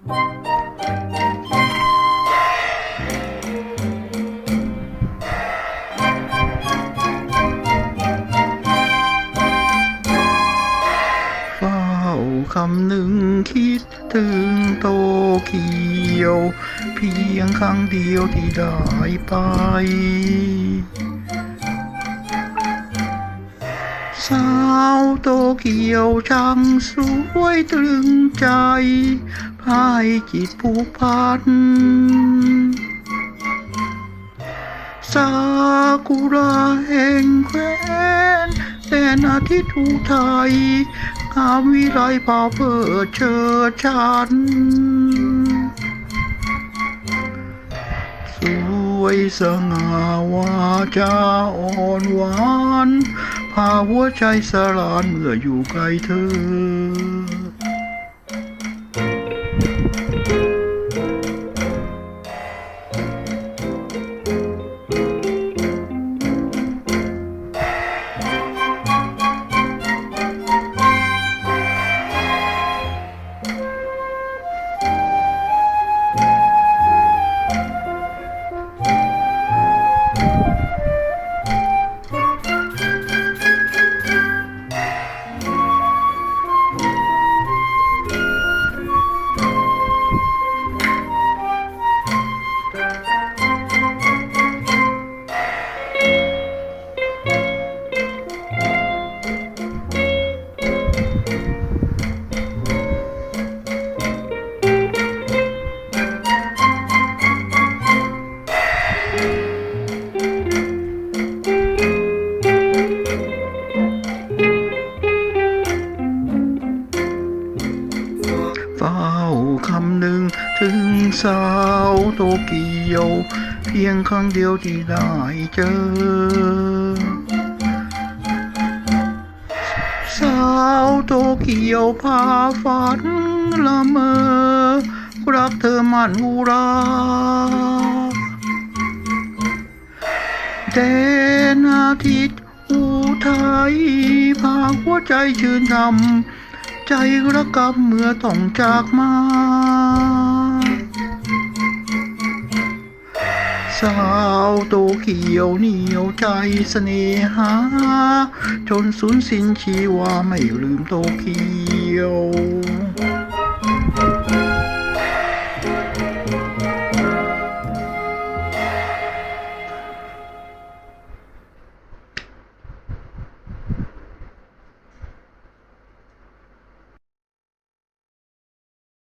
เฝ้าคำหนึ่งคิดถึงโตเกียว เพียงครั้งเดียวที่ได้ไป สาวโตเกียวช่างสวยตรึงใจพายจิตผูกพันซากุระแห่งแควนแดนอาทิตย์อุทัยงามวิไลเผ่าเพิดเชิดชัน วยสง่าวาจาอ่อนหวาน พาหัวใจสลานเมื่ออยู่ใกล้เธอ เฝ้าคำหนึ่งถึงสาวโตเกียว เพียงครั้งเดียวที่ได้เจอ สาวโตเกียวพาฝันละเมอ รักเธอมันอุราแดนอาทิตย์อุทัยพาหัวใจชื่นชำ ใจระกำเมื่อต้องจากมา สาวโตเกียวเหนียวใจเสน่หา จนสูญสิ้นชีวาไม่ลืมโตเกียว